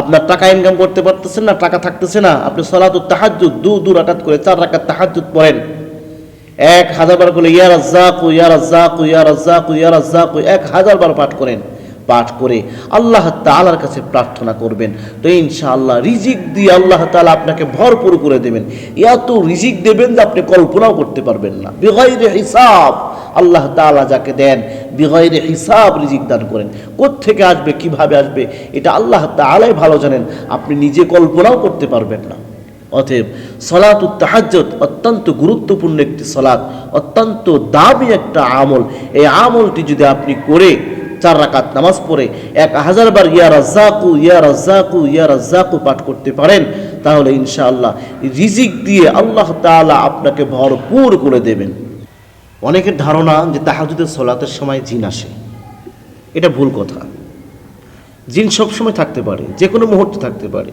আপনার টাকা ইনকাম করতে পারতেছেন না, টাকা থাকতেছে না, আপনি সলাত তাহাজুদ দু দু রাকাত করে চার রাকাত তাহাজুদ পড়েন। এক হাজার বার করে ইয়া রাজ্জাকু ইয়া রাজ্জাকু ইয়া রাজ্জাকু ইয়া রাজ্জাকু, এক হাজার বার পাঠ করেন। পাঠ করে আল্লাহ তাআলার কাছে প্রার্থনা করবেন। তো ইনশাআল্লাহ রিজিক দিয়ে আল্লাহ তাআলা আপনাকে ভরপুর করে দেবেন। এত রিজিক দেবেন যে আপনি কল্পনাও করতে পারবেন না। বিগয়রে হিসাব। আল্লাহ তাআলা যাকে দেন বিগয়রে হিসাব রিজিক দান করেন। থেকে আসবে, কীভাবে আসবে, এটা আল্লাহ তাআলাই ভালো জানেন। আপনি নিজে কল্পনাও করতে পারবেন না। অতএব সলাত তাহাজ্জত অত্যন্ত গুরুত্বপূর্ণ একটি সলাৎ অত্যন্ত দামি একটা আমল। এই আমলটি যদি আপনি করে চার রাকাত নামাজ পড়ে এক হাজার বার ইয়া রাজ্জাকু ইয়া রাজ্জাকু ইয়া রাজ্জাকু পাঠ করতে পারেন, তাহলে ইনশাআল্লাহ রিজিক দিয়ে আল্লাহ তাআলা আপনাকে ভরপুর করে দেবেন। অনেকের ধারণা যে তাহাজুদের সলাতের সময় জিন আসে। এটা ভুল কথা। জিন সবসময় থাকতে পারে যে কোনো মুহূর্তে থাকতে পারে।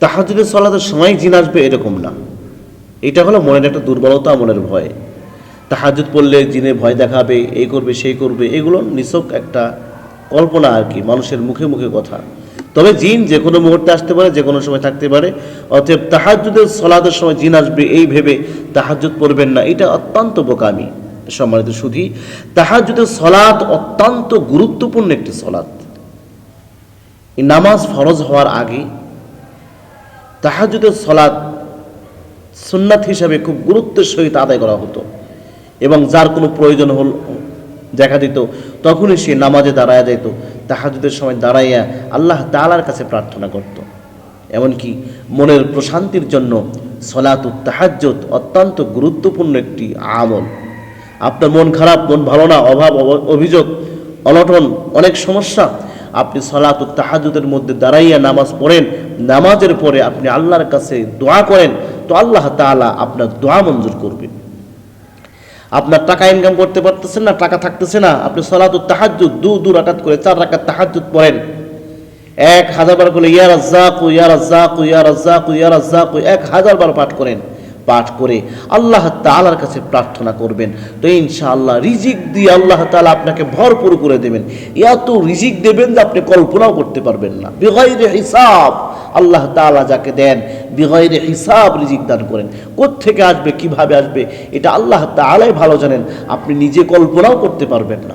তাহাজুদের সলাতের সময় জিন আসবে এরকম না। এটা হলো মনের একটা দুর্বলতা, মনের ভয়। তাহাজুদ পড়লে জিনে ভয় দেখাবে, এই করবে, সেই করবে, এগুলো নিছক একটা কল্পনা আর কি, মানুষের মুখে মুখে কথা। তবে জিন যে কোনো মুহূর্তে আসতে পারে যে কোনো সময় থাকতে পারে। অতএব তাহাজুদের সলাদের সময় জিন আসবে, এই ভেবে তাহাজুদ পড়বেন না। এটা অত্যন্ত বোকামি, সম্মানিত শুধু তাহাজুদের সলাৎ অত্যন্ত গুরুত্বপূর্ণ একটি এই নামাজ ফরজ হওয়ার আগে তাহাজুদের সলাদ সুন্নাত হিসাবে খুব গুরুত্বের সহিত আদায় করা হতো এবং যার কোনো প্রয়োজন হল, দেখা দিত, তখনই সে নামাজে দাঁড়ায় যেত তাহাজুদের সময় দাঁড়াইয়া আল্লাহ তালার কাছে প্রার্থনা করত। এমনকি মনের প্রশান্তির জন্য সলাত তাহাজ্জত অত্যন্ত গুরুত্বপূর্ণ একটি আমল। আপনার মন খারাপ, মন ভালো না, অভাব অভিযোগ, অনটন, অনেক সমস্যা, আপনি সলাত তাহাজুদের মধ্যে দাঁড়াইয়া নামাজ পড়েন, নামাজের পরে আপনি আল্লাহর কাছে দোয়া করেন, তো আল্লাহ তাআলা আপনার দোয়া মঞ্জুর করবে আপনার টাকা ইনকাম করতে পারতেছেন না, টাকা থাকতেছে না, আপনি সলাত তাহাজুদ দু দু রাকাত করে চার রাকাত তাহাজুদ পড়েন। এক হাজার বার করে ইয়া রাজ্জাকু ইয়া রাজ্জাকু ইয়া রাজ্জাকু ইয়া রাজ্জাকু, এক হাজার বার পাঠ করেন। পাঠ করে আল্লাহ তাআলার কাছে প্রার্থনা করবেন। তো ইনশাআল্লাহ রিজিক দিয়ে আল্লাহ তাআলা আপনাকে ভরপুর করে দেবেন। এত রিজিক দেবেন যে আপনি কল্পনাও করতে পারবেন না। বিগয়রে হিসাব। আল্লাহ তাআলা যাকে দেন বিগয়রে হিসাব রিজিক দান করেন। থেকে আসবে, কীভাবে আসবে, এটা আল্লাহ তাআলাই ভালো জানেন। আপনি নিজে কল্পনাও করতে পারবেন না।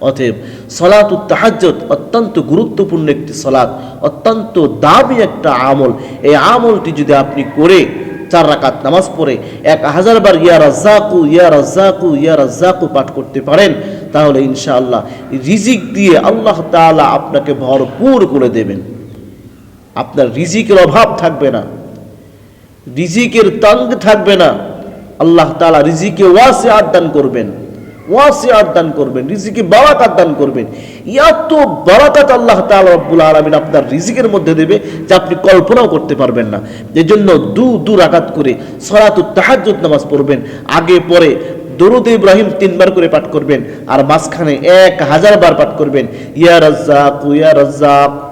অতএব সলাত তাহাজ্জত অত্যন্ত গুরুত্বপূর্ণ একটি সলাৎ অত্যন্ত দামি একটা আমল। এই আমলটি যদি আপনি করে চার রাকাত নামাজ পড়ে এক হাজার বার ইয়া রাজ্জাকু ইয়া রাজ্জাকু ইয়া রাজ্জাকু পাঠ করতে পারেন, তাহলে ইনশাআল্লাহ রিজিক দিয়ে আল্লাহ তাআলা আপনাকে ভরপুর করে দেবেন। আপনার রিজিকের অভাব থাকবে না। রিজিকের তঙ্গ থাকবে না। আল্লাহ তাআলা রিজিকে ওয়াসে দান করবেন। ওয়াসে দান করবেন, রিজিকে বারাকাত দান করবেন। এত বারাকাত আল্লাহ তাআলা রব্বুল আলামিন আপনার রিজিকের মধ্যে দেবে যা আপনি কল্পনাও করতে পারবেন না। এই জন্য দু দু রাকাত করে সলাতুত তাহাজ্জুদ নামাজ পড়বেন। আগে পরে দরুদ ইব্রাহিম তিনবার করে পাঠ করবেন। আর মাঝখানে এক হাজার বার পাঠ করবেন। ইয়া রাজ্জাক ইয়া রাজ্জাক।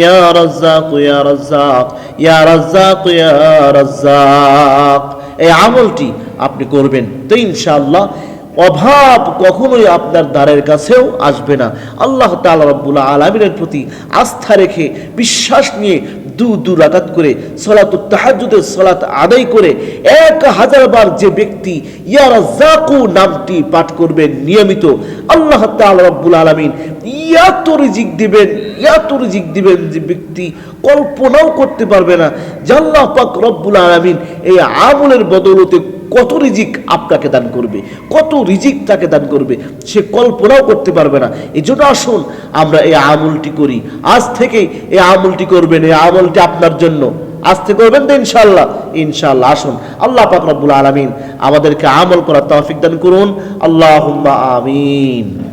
ইয়া রাজ্জাক ইয়া রাজ্জাক ইয়া রাজ্জাক ইয়া রাজ্জাক। এই আমলটি আপনি করবেন তো ইনশাআল্লাহ। অভাব কখনোই আপনার দ্বারের কাছেও আসবে না। আল্লাহ তালা রব্বুল আলমিনের প্রতি আস্থা রেখে, বিশ্বাস নিয়ে দু দু রাকাত করে সলাত তাহাজুদের সলাত আদায় করে, এক হাজার বার যে ব্যক্তি ইয়ারা ইয়ারাজাকু নামটি পাঠ করবেন নিয়মিত, আল্লাহ তালা রব্বুল আলমিন ইয়াত রিজিক দিবেন। এত রিজিক দিবেন যে ব্যক্তি কল্পনাও করতে পারবে না যে আল্লাহ পাক রব্বুল আলামিন এই আমলের বদৌলতে কত রিজিক আপনাকে দান করবে, কত রিজিক তাকে দান করবে, সে কল্পনাও করতে পারবে না। এই জন্য আসুন, আমরা এই আমলটি করি। আজ থেকে এই আমলটি করবেন, এই আমলটি আপনার জন্য। আস্তে করবেন তো ইনশাল্লাহ ইনশাল্লাহ আসুন। আল্লাহ পাক রব্বুল আলামিন আমাদেরকে আমল করার তৌফিক দান করুন। আল্লাহুম্মা আমিন।